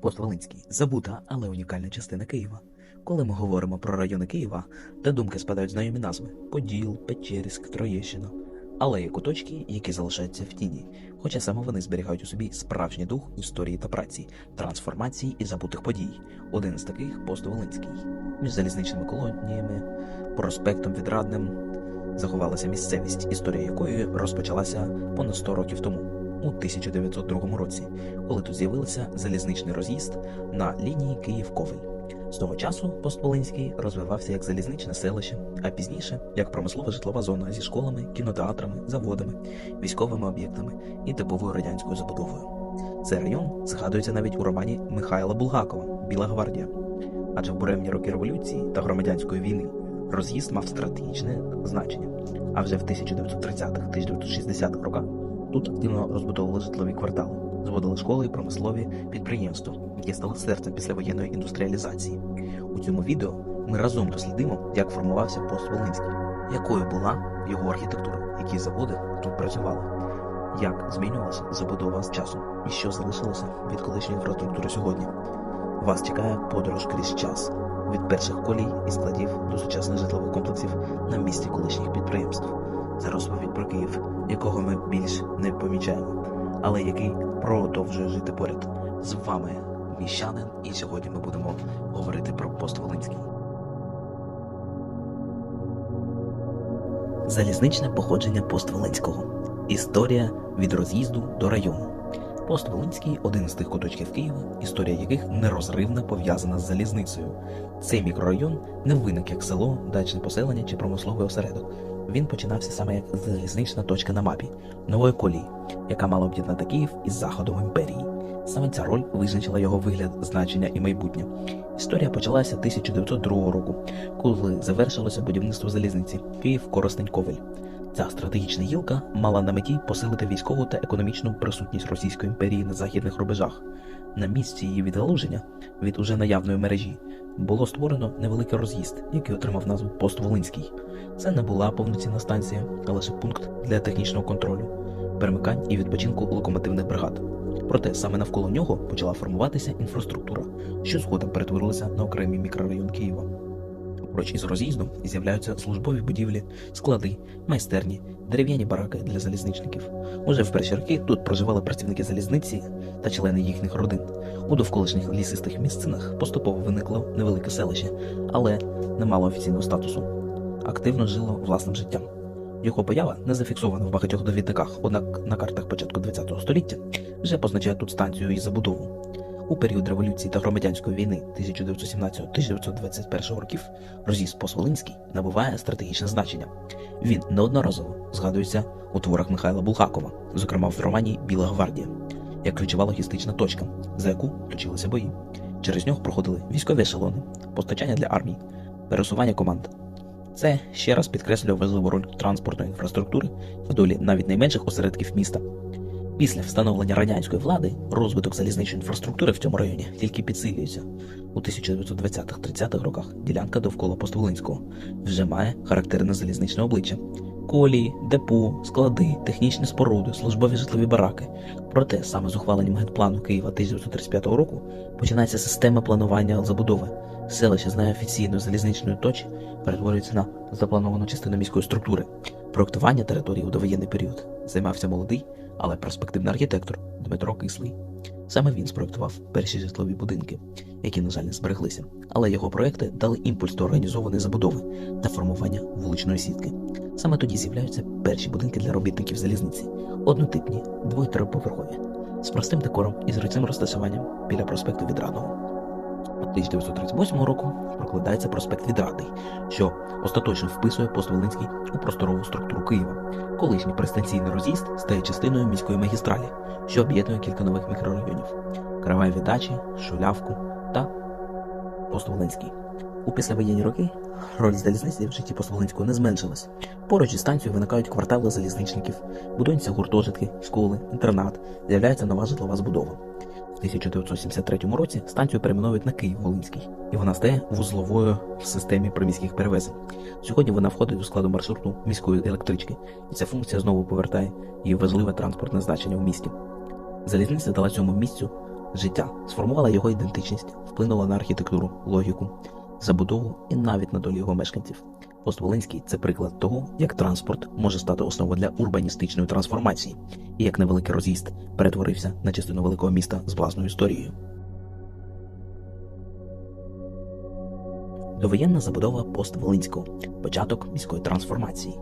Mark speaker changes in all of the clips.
Speaker 1: Постволинський забута, але унікальна частина Києва. Коли ми говоримо про райони Києва, до думки спадають знайомі назви: Поділ, Печерськ, Троєщина. Але є куточки, які залишаються в тіні, хоча саме вони зберігають у собі справжній дух історії та праці, трансформації і забутих подій. Один з таких Постволинський. Між залізничними колоніями, проспектом Відрадним заховалася місцевість, історія якої розпочалася понад 100 років тому, у 1902 році, коли тут з'явився залізничний роз'їзд на лінії Київ-Ковель. З того часу Постполинський розвивався як залізничне селище, а пізніше як промислова житлова зона зі школами, кінотеатрами, заводами, військовими об'єктами і типовою радянською забудовою. Цей район згадується навіть у романі Михайла Булгакова Біла гвардія. Адже в буремні роки революції та громадянської війни роз'їзд мав стратегічне значення. А вже в 1930-1960-х роках тут активно розбудовували житлові квартали, зводили школи і промислові підприємства, які стали серцем післявоєнної індустріалізації. У цьому відео ми разом дослідимо, як формувався пост Волинський, якою була його архітектура, які заводи тут працювали, як змінювалася забудова з часом і що залишилося від колишньої інфраструктури сьогодні. Вас чекає подорож крізь час від перших колій і складів до сучасних житлових комплексів на місці колишніх підприємств. Це розповідь про Київ, якого ми більш не помічаємо, але який продовжує жити поряд. З вами міщанин, і сьогодні ми будемо говорити про пост Волинський. Залізничне походження пост Волинського. Історія від роз'їзду до району. Пост Волинський один з тих куточків Києва, історія яких нерозривно пов'язана з залізницею. Цей мікрорайон не виник як село, дачне поселення чи промисловий осередок. Він починався саме як залізнична точка на мапі нової колії, яка мала об'єднати Київ із заходом імперії. Саме ця роль визначила його вигляд, значення і майбутнє. Історія почалася 1902 року, коли завершилося будівництво залізниці Київ Коростень Ковель. Ця стратегічна гілка мала на меті посилити військову та економічну присутність Російської імперії на західних рубежах. На місці її відгалуження від уже наявної мережі було створено невеликий роз'їзд, який отримав назву Пост Волинський. Це не була повноцінна станція, а лише пункт для технічного контролю, перемикань і відпочинку локомотивних бригад. Проте саме навколо нього почала формуватися інфраструктура, що згодом перетворилася на окремий мікрорайон Києва. Поруч із роз'їздом з'являються службові будівлі, склади, майстерні, дерев'яні бараки для залізничників. Уже в перші роки тут проживали працівники залізниці та члени їхніх родин. У довколишніх лісистих місцинах поступово виникло невелике селище, але не мало офіційного статусу. Активно жило власним життям. Його поява не зафіксована в багатьох довідниках, однак на картах початку ХХ століття вже позначає тут станцію і забудову. У період революції та громадянської війни 1917-1921 років роз'їзд Посволинський набуває стратегічне значення. Він неодноразово згадується у творах Михайла Булгакова, зокрема в романі Біла гвардія, як ключова логістична точка, за яку точилися бої. Через нього проходили військові ешелони, постачання для армій, пересування команд. Це ще раз підкреслює важливу роль транспортної інфраструктури в долі навіть найменших осередків міста. Після встановлення радянської влади розвиток залізничної інфраструктури в цьому районі тільки підсилюється. У 1920-30-х роках ділянка довкола Постволинського вже має характерне залізничне обличчя: колії, депо, склади, технічні споруди, службові житлові бараки. Проте саме з ухваленням генплану Києва 1935 року починається система планування забудови. Селище з неофіційної залізничної точі перетворюється на заплановану частину міської структури. Проектування території у довоєнний період займався молодий, але перспективний архітектор Дмитро Кислий. Саме він спроектував перші житлові будинки, які, на жаль, не збереглися, але його проекти дали імпульс до організованої забудови та формування вуличної сітки. Саме тоді з'являються перші будинки для робітників залізниці, однотипні, двоє-триповерхові, з простим декором і зручним розташуванням біля проспекту Відрадного. 1938 року прокладається проспект Відрадний, що остаточно вписує пост Волинський у просторову структуру Києва. Колишній пристанційний роз'їзд стає частиною міської магістралі, що об'єднує кілька нових мікрорайонів: Каравай Віддачі, Шулявку та Пост Волинський. У післявоєнні роки роль залізниці в житті Постволинського не зменшилась. Поруч із станцією виникають квартали залізничників, будуються гуртожитки, школи, інтернат, з'являється нова житлова збудова. В 1973 році станцію перейменують на Київ-Волинський, і вона стає вузловою в системі приміських перевезень. Сьогодні вона входить до складу маршруту міської електрички, і ця функція знову повертає її важливе транспортне значення в місті. Залізниця дала цьому місцю життя, сформувала його ідентичність, вплинула на архітектуру, логіку, забудову і навіть на долю його мешканців. Постволинський це приклад того, як транспорт може стати основою для урбаністичної трансформації, і як невеликий роз'їзд перетворився на частину великого міста з власною історією. Довоєнна забудова Постволинського початок міської трансформації.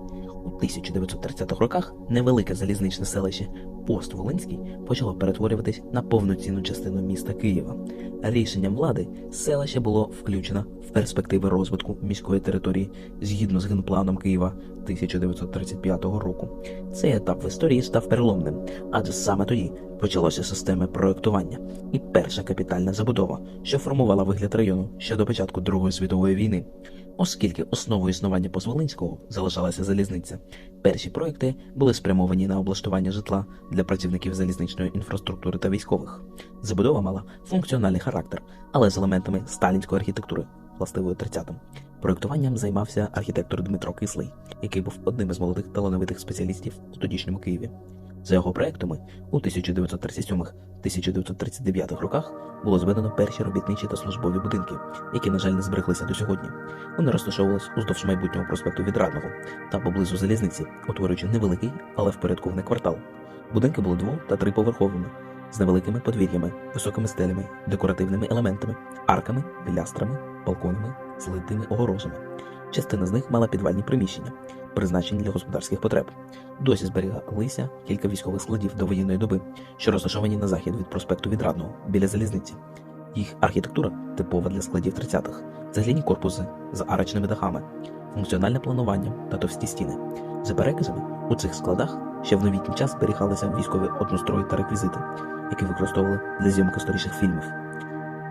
Speaker 1: У 1930-х роках невелике залізничне селище Постволинський почало перетворюватись на повноцінну частину міста Києва. Рішенням влади селище було включено в перспективи розвитку міської території згідно з генпланом Києва 1935 року. Цей етап в історії став переломним, адже саме тоді почалося системи проектування і перша капітальна забудова, що формувала вигляд району ще до початку Другої світової війни. Оскільки основою існування Позволинського залишалася залізниця, перші проекти були спрямовані на облаштування житла для працівників залізничної інфраструктури та військових. Забудова мала функціональний характер, але з елементами сталінської архітектури, властивої 30-м. Проектуванням займався архітектор Дмитро Кислий, який був одним із молодих талановитих спеціалістів у тодішньому Києві. За його проектами у 1937-1939 роках було зведено перші робітничі та службові будинки, які, на жаль, не збереглися до сьогодні. Вони розташовувались уздовж майбутнього проспекту Відрадного та поблизу залізниці, утворюючи невеликий, але впорядкований квартал. Будинки були дво- та триповерховими, з невеликими подвір'ями, високими стелями, декоративними елементами, арками, пілястрами, балконами, злитими огорожами. Частина з них мала підвальні приміщення, призначені для господарських потреб. Досі зберігалися кілька військових складів до воєнної доби, що розташовані на захід від проспекту Відрадного біля залізниці. Їх архітектура типова для складів 30-х, цегляні корпуси з арочними дахами, функціональне планування та товсті стіни. За переказами, у цих складах ще в новітній час зберігалися військові однострої та реквізити, які використовували для зйомки старіших фільмів.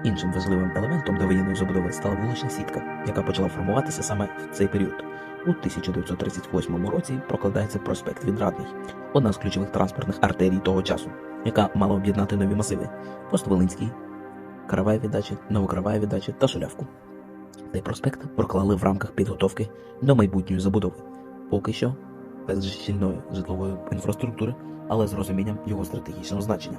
Speaker 1: Іншим важливим елементом довоєнної забудови стала вулична сітка, яка почала формуватися саме в цей період. У 1938 році прокладається проспект Відрадний, одна з ключових транспортних артерій того часу, яка мала об'єднати нові масиви Постволинський, Караваєві дачі, Новокараваєві дачі та Шулявку. Цей проспект проклали в рамках підготовки до майбутньої забудови, поки що без щільної житлової інфраструктури, але з розумінням його стратегічного значення.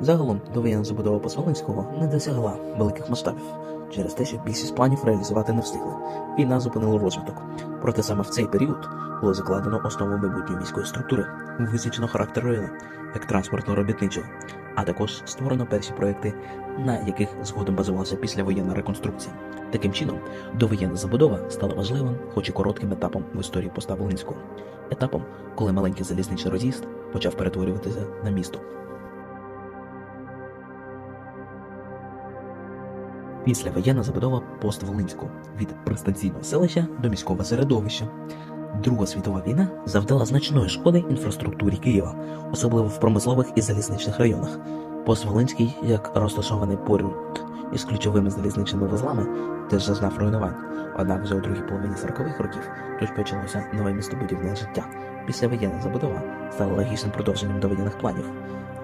Speaker 1: Загалом довоєнна забудова Посволенського не досягла великих масштабів через те, що більшість планів реалізувати не встигли. Війна зупинила розвиток. Проте саме в цей період було закладено основу майбутньої міської структури, визначено характер району як транспортно-робітничого, а також створено перші проекти, на яких згодом базувалася післявоєнна реконструкція. Таким чином, довоєнна забудова стала важливим, хоч і коротким етапом в історії поста. Етапом, коли маленький залізничний роз'їзд почав перетворюватися на місто. Післявоєнна забудова пост-Волинського від пристанційного селища до міського середовища. Друга світова війна завдала значної шкоди інфраструктурі Києва, особливо в промислових і залізничних районах. Пост-Волинський, як розташований поряд із ключовими залізничними вузлами, теж зазнав руйнувань. Однак вже у другій половині 40-х років тут почалося нове містобудівне життя. Післявоєнна забудова стала логічним продовженням довоєнних планів,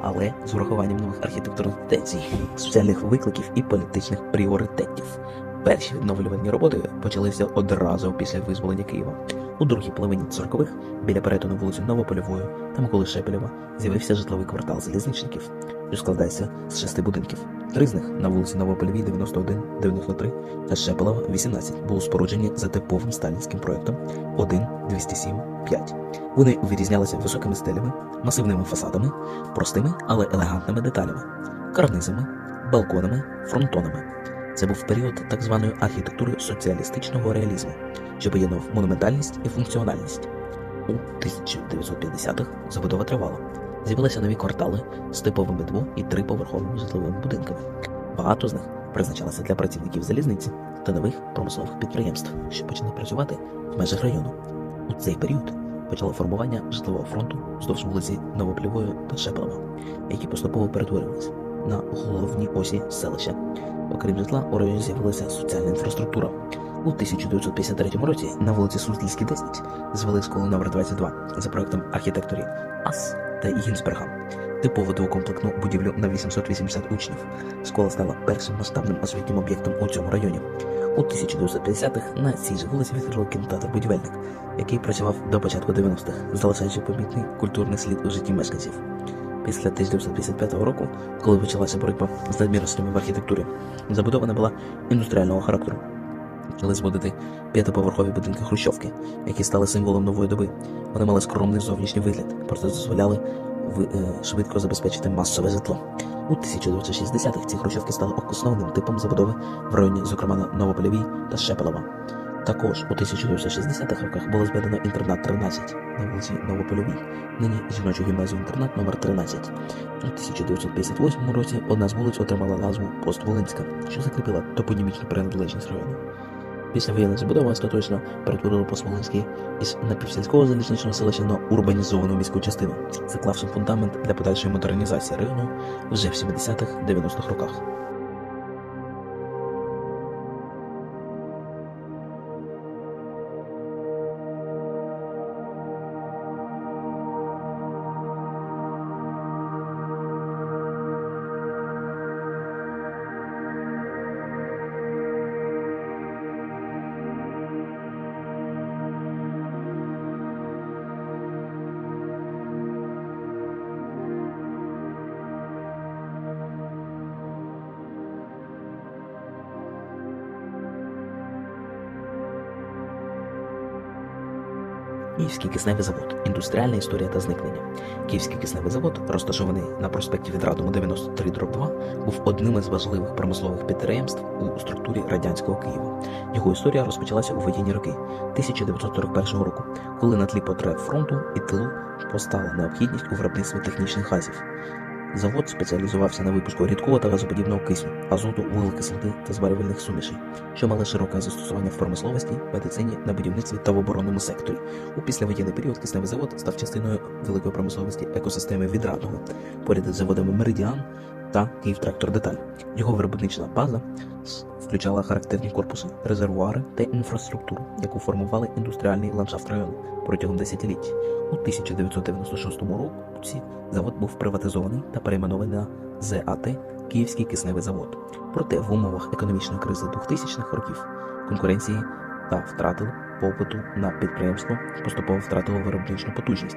Speaker 1: але з урахуванням нових архітектурних тенденцій, соціальних викликів і політичних пріоритетів. Перші відновлювальні роботи почалися одразу після визволення Києва. У другій половині 40-х біля перетину вулиці Новополівої та Миколи Шепелєва з'явився житловий квартал залізничників, що складається з шести будинків. Три з них на вулиці Новополівій 91, 93 та Шепелева 18 були споруджені за типовим сталінським проектом 1, 207, 5. Вони вирізнялися високими стелями, масивними фасадами, простими, але елегантними деталями, карнизами, балконами, фронтонами. Це був період так званої архітектури соціалістичного реалізму, що поєднував монументальність і функціональність. У 1950-х забудова тривала. З'явилися нові квартали з типовими дво- і триповерховими житловими будинками. Багато з них призначалися для працівників залізниці та нових промислових підприємств, що почали працювати в межах району. У цей період почало формування житлового фронту вздовж вулиці Новоплівої та Шепелева, які поступово перетворювалися на головні осі селища. Окрім житла, у районі з'явилася соціальна інфраструктура. У 1953 році на вулиці Суздальській 10 звели школу номер 22 за проектом архітекторів Ас та Гінсберга. Типову двокомплектну будівлю на 880 учнів. Школа стала першим масштабним освітнім об'єктом у цьому районі. У 1950-х на цій же вулиці відкрили кінотеатр будівельник, який працював до початку 90-х, залишаючи помітний культурний слід у житті мешканців. Після 1955 року, коли почалася боротьба з надмірностями в архітектурі, забудова не була індустріального характеру. Почали зводити п'ятиповерхові будинки Хрущовки, які стали символом нової доби. Вони мали скромний зовнішній вигляд, проте дозволяли е, швидко забезпечити масове житло. У 1960-х ці хрущовки стали основним типом забудови в районі, зокрема на та Шепелова. Також у 1960-х роках було зведено інтернат 13 на вулиці Новопольовій, нині жіночу гімназію інтернат номер 13. У 1958 році одна з вулиць отримала назву Постволинська, що закріпила топонімічну приналежність району. Після воєнної забудови остаточно перетворили Постволинський із напівсільського залізничного селища на урбанізовану міську частину, заклавши фундамент для подальшої модернізації району вже в 70-х-90-х роках. Київський кисневий завод. Індустріальна історія та зникнення. Київський кисневий завод, розташований на проспекті Відрадому 93 2, був одним із важливих промислових підприємств у структурі радянського Києва. Його історія розпочалася у воєнні роки 1941 року, коли на тлі потреб фронту і тилу постала необхідність у виробництві технічних газів. Завод спеціалізувався на випуску рідкого та газоподібного кисню, азоту, вуглекислоти та зварювальних сумішей, що мали широке застосування в промисловості, медицині, на будівництві та в оборонному секторі. У післявоєнний період кисневий завод став частиною великої промисловості екосистеми відрадного, поряд із заводами Меридіан та Київтрактор-Деталь. Його виробнична база включала характерні корпуси, резервуари та інфраструктуру, яку формували індустріальний ландшафт району протягом десятиліть. У 1996 році завод був приватизований та перейменований на ЗАТ Київський кисневий завод. Проте в умовах економічної кризи 2000-х років конкуренції та втратили попиту на підприємство поступово втратило виробничну потужність.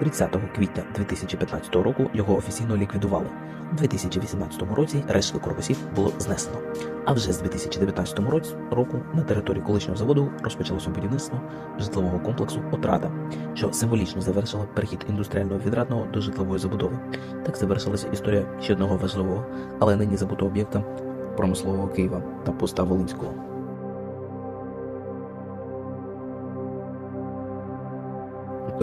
Speaker 1: 30 квітня 2015 року його офіційно ліквідували. У 2018 році решту корпусів було знесено. А вже з 2019 році- року на території колишнього заводу розпочалося будівництво житлового комплексу Отрада, що символічно завершило перехід індустріального відрадного до житлової забудови. Так завершилася історія ще одного важливого, але нині забутого об'єкта промислового Києва та поста Волинського.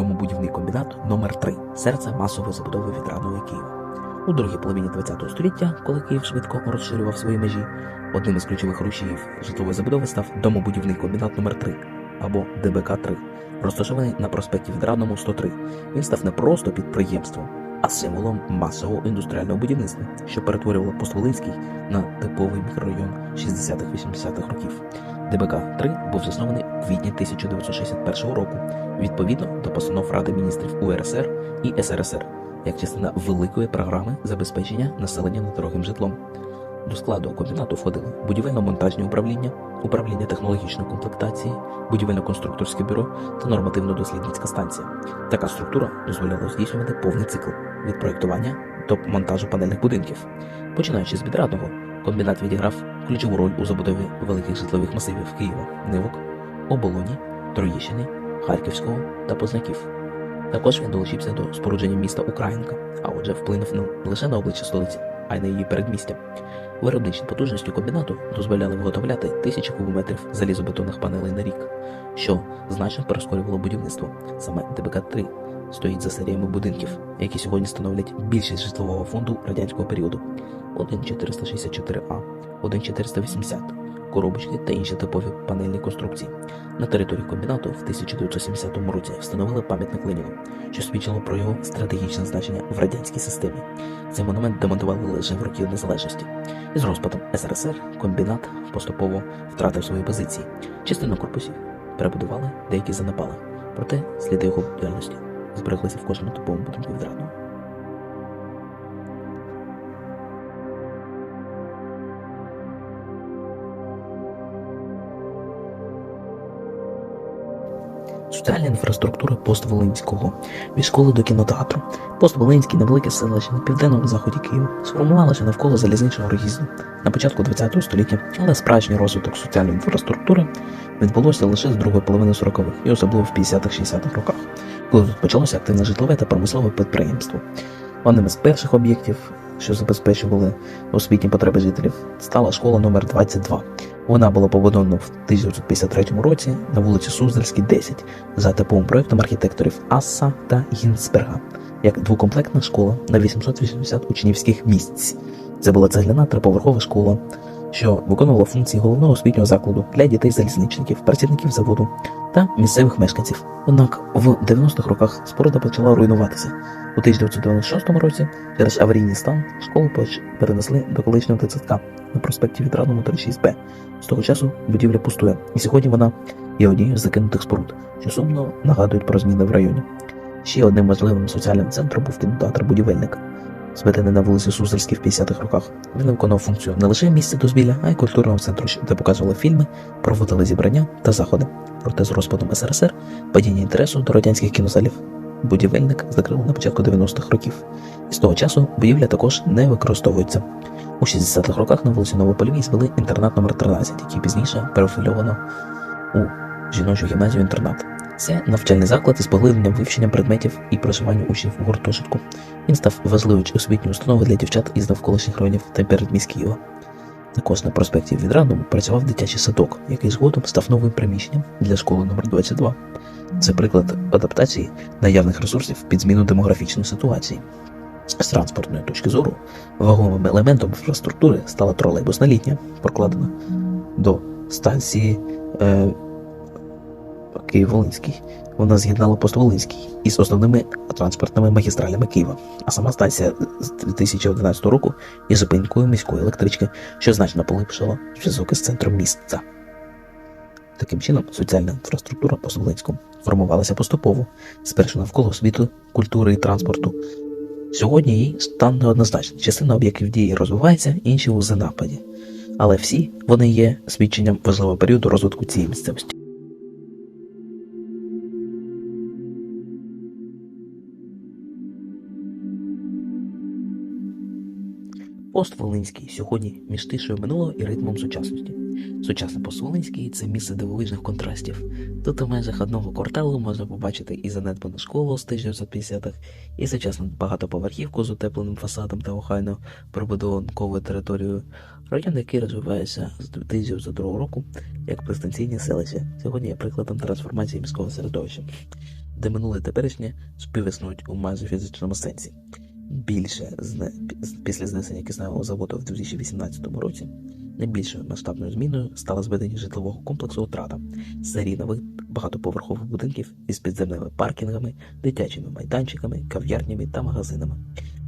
Speaker 1: Домобудівний комбінат номер 3 серце масової забудови відрадного Києва. У другій половині ХХ століття, коли Київ швидко розширював свої межі, одним із ключових рушіїв житлової забудови став домобудівний комбінат номер 3 або ДБК-3, розташований на проспекті Відрадному 103. Він став не просто підприємством, а символом масового індустріального будівництва, що перетворювало Постволинський на типовий мікрорайон 60-80-х років. ДБК-3 був заснований у квітні 1961 року відповідно до постанов Ради міністрів УРСР і СРСР як частина великої програми забезпечення населення недорогим житлом. До складу комбінату входили будівельно-монтажні управління, управління технологічної комплектації, будівельно-конструкторське бюро та нормативно-дослідницька станція. Така структура дозволяла здійснювати повний цикл від проєктування до монтажу панельних будинків. Починаючи з відрадного, комбінат відіграв ключову роль у забудові великих житлових масивів Києва, Нивок, Оболоні, Троєщини, Харківського та Познаків. Також він долучився до спорудження міста Українка, а отже вплинув не лише на обличчя столиці, а й на її передмістя. Виробничні потужності комбінату дозволяли виготовляти тисячі кубометрів залізобетонних панелей на рік, що значно прискорювало будівництво. Саме ДБК-3 стоїть за серіями будинків, які сьогодні становлять більшість житлового фонду радянського періоду: 1464А, 1480, коробочки та інші типові панельні конструкції. На території комбінату в 1970 році встановили пам'ятник Леніну, що свідчило про його стратегічне значення в радянській системі. Цей монумент демонтували лише в роки незалежності. Із розпадом СРСР комбінат поступово втратив свої позиції. Частину корпусів перебудували, деякі занепали. Проте сліди його діяльності збереглися в кожному типовому будинку відрадного. Соціальна інфраструктура Пост-Волинського від школи до кінотеатру. Пост-Волинський невелике селище на південному заході Києва сформувалося навколо залізничного роз'їзду на початку ХХ століття, але справжній розвиток соціальної інфраструктури відбулося лише з другої половини 40-х і особливо в 50-60-х роках, коли тут почалося активне житлове та промислове підприємство. Одним із перших об'єктів, що забезпечували освітні потреби жителів, стала школа номер 22 Вона була побудована в 1953 році на вулиці Суздальській, 10, за типовим проєктом архітекторів Асса та Гінцберга, як двокомплектна школа на 880 учнівських місць. Це була цегляна триповерхова школа, що виконувала функції головного освітнього закладу для дітей-залізничників, працівників заводу та місцевих мешканців. Однак в 90-х роках споруда почала руйнуватися. У 1996 році через аварійний стан школу перенесли до колишнього ТЦК на проспекті Відрадному 36Б. З того часу будівля пустує, і сьогодні вона є однією з закинутих споруд, що сумно нагадують про зміни в районі. Ще одним важливим соціальним центром був кінотеатр будівельник, зведений на вулиці Суздальській в 50-х роках. Він виконував функцію не лише місця дозвілля, а й культурного центру, де показували фільми, проводили зібрання та заходи. Проте з розпадом СРСР, падіння інтересу до радянських кінозалів, будівельник закрили на початку 90-х років. І з того часу будівля також не використовується. У 60-х роках на вулиці Новопольвій звели інтернат номер 13 який пізніше перефільовано у жіночу гімназію інтернат. Це навчальний заклад із поглибленням вивчення предметів і проживання учнів у гуртожитку. Він став важливою освітньою установою для дівчат із навколишніх районів та передмість Києва. Також на проспекті Відрадному працював дитячий садок, який згодом став новим приміщенням для школи номер 22 Це приклад адаптації наявних ресурсів під зміну демографічної ситуації. З транспортної точки зору вагомим елементом інфраструктури стала тролейбусна лінія, прокладена до станції е, Київ-Волинський. Вона з'єднала Пост-Волинський із основними транспортними магістралями Києва. А сама станція з 2011 року є зупинкою міської електрички, що значно поліпшила зв'язок із центром міста. Таким чином, соціальна інфраструктура по Волинському формувалася поступово, спершу навколо освіти, культури і транспорту. Сьогодні її стан неоднозначний. Частина об'єктів дії розвивається, інші у занападі. Але всі вони є свідченням важливого періоду розвитку цієї місцевості. Пост Волинський сьогодні між тишою минулого і ритмом сучасності. Сучасний пост Волинський це місце дивовижних контрастів. Тут у межах одного кварталу можна побачити і занедбану школу з 1950-х, і сучасну багатоповерхівку з утепленим фасадом та охайно прибудованковою територією. Район, який розвивається з 2002 року як пристанційне селище, сьогодні є прикладом трансформації міського середовища, де минуле теперішнє співіснують у майже фізичному сенсі. Більше після знесення кисневого заводу в 2018 році найбільшою масштабною зміною стало зведення житлового комплексу «Отрада» з нових багатоповерхових будинків із підземними паркінгами, дитячими майданчиками, кав'ярнями та магазинами.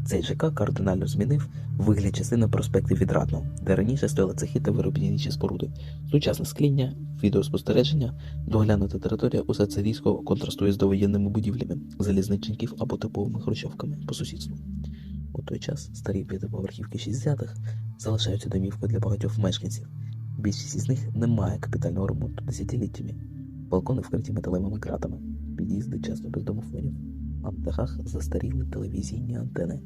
Speaker 1: Цей ЖК кардинально змінив вигляд частини проспекту Відрадного, де раніше стояли цехи та виробничі споруди. Сучасне скління, відеоспостереження, доглянута територія усе це різко контрастує з довоєнними будівлями, залізничників або типовими хрущовками по сусідству. У той час старі п'ятиповерхівки 60-х залишаються домівкою для багатьох мешканців. Більшість із них не має капітального ремонту десятиліттями. Балкони вкриті металевими кратами, під'їзди часто без домофонів, на дахах застаріли телевізійні антени.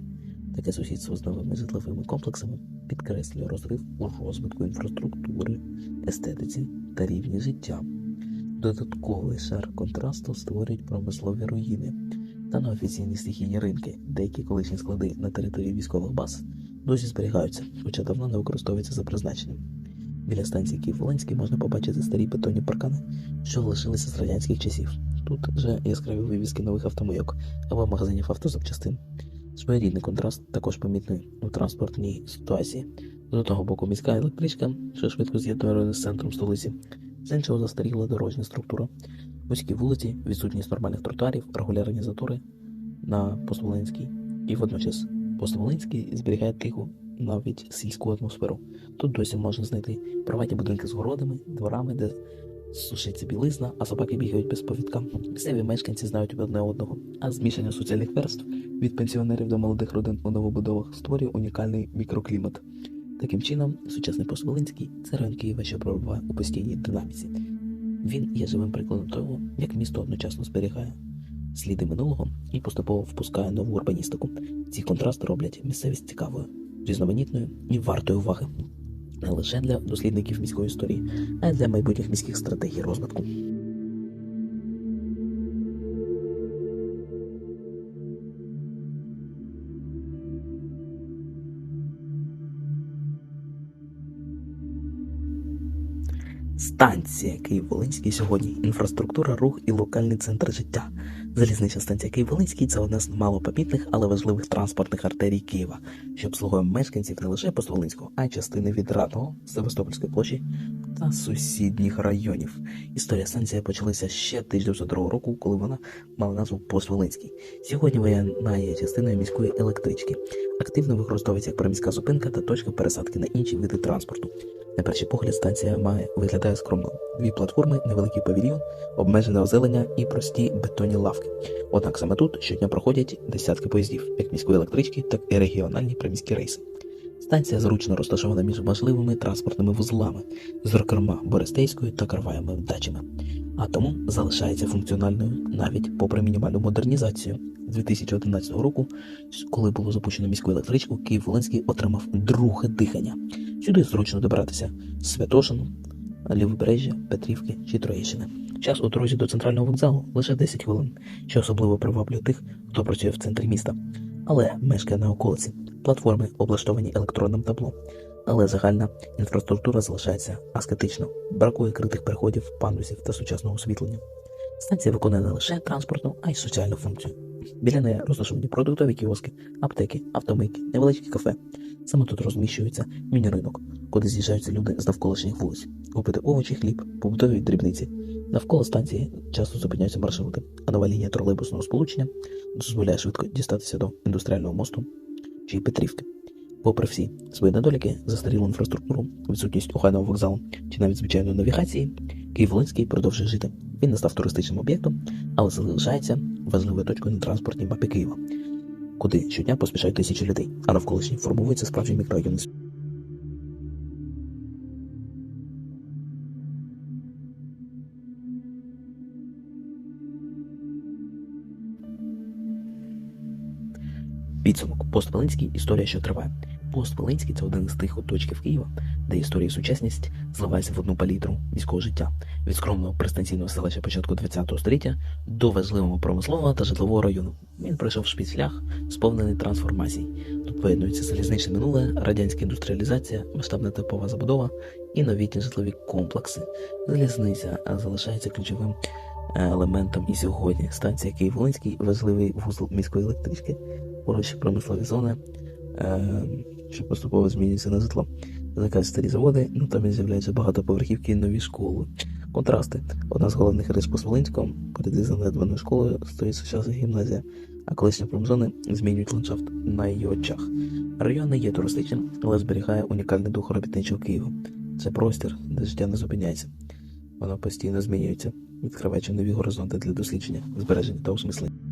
Speaker 1: Таке сусідство з новими житловими комплексами підкреслює розрив у розвитку інфраструктури, естетиці та рівні життя. Додатковий шар контрасту створюють промислові руїни та неофіційні стихійні ринки, деякі колишні склади на території військових баз досі зберігаються, хоча давно не використовуються за призначенням. Біля станції Київ-Волинський можна побачити старі бетонні паркани, що лишилися з радянських часів. Тут вже яскраві вивіски нових автомойок або магазинів автозапчастин. Своєрідний контраст також помітний у транспортній ситуації. З одного боку міська електричка, що швидко з'єднує з центром столиці, з іншого застаріла дорожня структура. Вузькі вулиці, відсутність нормальних тротуарів, регулярні затори на Постволинській. І водночас Постволинський зберігає тиху, навіть сільську атмосферу. Тут досі можна знайти приватні будинки з городами, дворами, де сушиться білизна, а собаки бігають без повідка. Місцеві мешканці знають одне одного, а змішання соціальних верств від пенсіонерів до молодих родин у новобудовах створює унікальний мікроклімат. Таким чином, сучасний Постволинський це район Києва, що перебуває у постійній динаміці. Він є живим прикладом того, як місто одночасно зберігає сліди минулого і поступово впускає нову урбаністику. Ці контрасти роблять місцевість цікавою, різноманітною і вартою уваги не лише для дослідників міської історії, а й для майбутніх міських стратегій розвитку. Станція Київ-Волинський сьогодні інфраструктура, рух і локальний центр життя. Залізнична станція Київ-Волинський це одна з малопомітних, але важливих транспортних артерій Києва, що обслуговує мешканців не лише Постволинського, а й частини від Радного, Севастопольської площі та сусідніх районів. Історія станції почалася ще 1902 року, коли вона мала назву Постволинський. Сьогодні вона є частиною міської електрички. Активно використовується як приміська зупинка та точка пересадки на інші види транспорту. На перший погляд станція має виглядає скромно. Дві платформи, невеликий павільйон, обмежене озелення і прості бетонні лавки. Однак саме тут щодня проходять десятки поїздів, як міської електрички, так і регіональні приміські рейси. Станція зручно розташована між важливими транспортними вузлами, зокрема Бористейською та Карваями дачами, а тому залишається функціональною навіть попри мінімальну модернізацію. З 2011 року, коли було запущено міську електричку, Київ Волинський отримав друге дихання. Сюди зручно добиратися з Святошину, Лівобережжя, Петрівки чи Троєщини. Час у дорозі до центрального вокзалу лише 10 хвилин, що особливо приваблює тих, хто працює в центрі міста, але мешкає на околиці. Платформи облаштовані електронним табло, але загальна інфраструктура залишається аскетично, бракує критих переходів, пандусів та сучасного освітлення. Станція виконує не лише транспортну, а й соціальну функцію. Біля неї розташовані продуктові кіоски, аптеки, автомийки, невеличкі кафе. Саме тут розміщується міні-ринок, куди з'їжджаються люди з навколишніх вулиць, купити овочі, хліб, побутові дрібниці. Навколо станції часто зупиняються маршрути, а нова лінія тролейбусного сполучення дозволяє швидко дістатися до індустріального мосту чи Петрівки. Попри всі свої недоліки, застарілу інфраструктуру, відсутність охайного вокзалу чи навіть звичайної навігації, Київ-Волинський продовжує жити. Він не став туристичним об'єктом, але залишається важливою точкою на транспортній мапі Києва, куди щодня поспішають тисячі людей, а навколишні формуються справжні мікрорайони. Підсумок Пост Волинський історія, що триває. Пост Волинський це один із тих куточків Києва, де історія і сучасність зливаються в одну палітру міського життя від скромного пристанційного селища початку ХХ століття до важливого промислового та житлового району. Він пройшов шпіцшлях, сповнений трансформацій. Тут поєднується залізничне минуле, радянська індустріалізація, масштабна типова забудова і новітні житлові комплекси. Залізниця залишається ключовим е, елементом і сьогодні. Станція Київ-Волинський важливий вузол міської електрички, поруч промислові зони, е, що поступово змінюється на житло. Зникають старі заводи, ну там і з'являються багатоповерхівки і нові школи. Контрасти. Одна з головних рис Посволинського, поряд із занедбаною школою, стоїть сучасна гімназія, а колишні промзони змінюють ландшафт на її очах. Район не є туристичним, але зберігає унікальний дух робітничого Києва. Це простір, де життя не зупиняється. Воно постійно змінюється, відкриваючи нові горизонти для дослідження, збереження та осмислення.